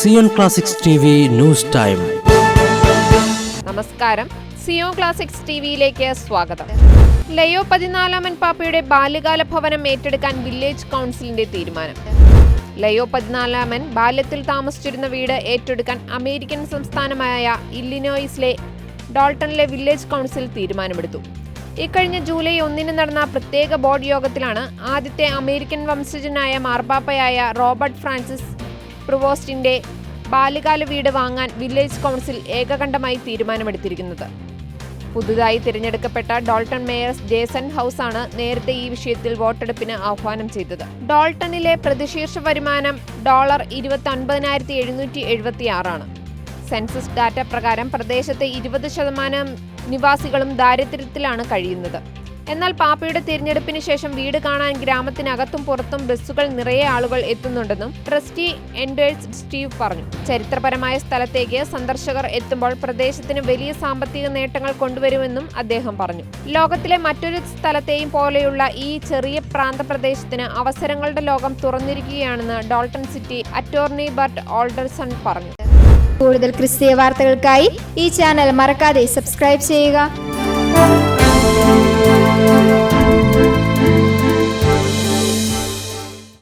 Zion classics T V news time. നമസ്കാരം. Zion classics T വിയിലേക്ക് സ്വാഗതം. ലയോ പതിനാലാമൻ പാപ്പയുടെ ബാല്യകാല ഭവനം ഏറ്റെടുക്കാൻ വില്ലേജ് കൗൺസിലിന്റെ തീരുമാനം. ലയോ പതിനാലാമൻ ബാല്യത്തിൽ താമസിച്ചിരുന്ന വീട് ഏറ്റെടുക്കാൻ അമേരിക്കൻ സംസ്ഥാനമായ ഇല്ലിനോയിസിലെ ഡോൾട്ടണിലെ വില്ലേജ് കൗൺസിൽ തീരുമാനമെടുത്തു. ഇക്കഴിഞ്ഞ ജൂലൈ ഒന്നിന് നടന്ന പ്രത്യേക ബോർഡ് യോഗത്തിലാണ് ആദ്യത്തെ അമേരിക്കൻ വംശജനായ മാർപ്പാപ്പയായ റോബർട്ട് ഫ്രാൻസിസ് പ്രിവോസ്റ്റിന്റെ ബാല്യകാല വീട് വാങ്ങാൻ വില്ലേജ് കൗൺസിൽ ഏകകണ്ഠമായി തീരുമാനമെടുത്തിരിക്കുന്നത്. പുതുതായി തിരഞ്ഞെടുക്കപ്പെട്ട ഡോൾട്ടൺ മേയർ ജേസൺ ഹൗസ് ആണ് നേരത്തെ ഈ വിഷയത്തിൽ വോട്ടെടുപ്പിന് ആഹ്വാനം ചെയ്തത്. ഡോൾട്ടണിലെ പ്രതിശീർഷ വരുമാനം ഡോളർ ഇരുപത്തി ഒൻപതിനായിരത്തി എഴുന്നൂറ്റി സെൻസസ് ഡാറ്റ പ്രകാരം പ്രദേശത്തെ ഇരുപത് ശതമാനം നിവാസികളും ദാരിദ്ര്യത്തിലാണ് കഴിയുന്നത്. എന്നാൽ പാപ്പയുടെ തിരഞ്ഞെടുപ്പിന് ശേഷം വീട് കാണാൻ ഗ്രാമത്തിനകത്തും പുറത്തും ബസ്സുകൾ നിറയെ ആളുകൾ എത്തുന്നുണ്ടെന്നും ട്രസ്റ്റി എൻഡേഴ്സ് സ്റ്റീവ് പറഞ്ഞു. ചരിത്രപരമായ സ്ഥലത്തേക്ക് സന്ദർശകർ എത്തുമ്പോൾ പ്രദേശത്തിന് വലിയ സാമ്പത്തിക നേട്ടങ്ങൾ കൊണ്ടുവരുമെന്നും അദ്ദേഹം പറഞ്ഞു. ലോകത്തിലെ മറ്റൊരു സ്ഥലത്തെയും പോലെയുള്ള ഈ ചെറിയ പ്രാന്തപ്രദേശത്തിന് അവസരങ്ങളുടെ ലോകം തുറന്നിരിക്കുകയാണെന്ന് Dalton city attorney Burt Olderson പറഞ്ഞു. കൂടുതൽ ക്രിസ്തീയ വാർത്തകൾക്കായി ഈ ചാനൽ മറക്കാതെ സബ്സ്ക്രൈബ് ചെയ്യുക.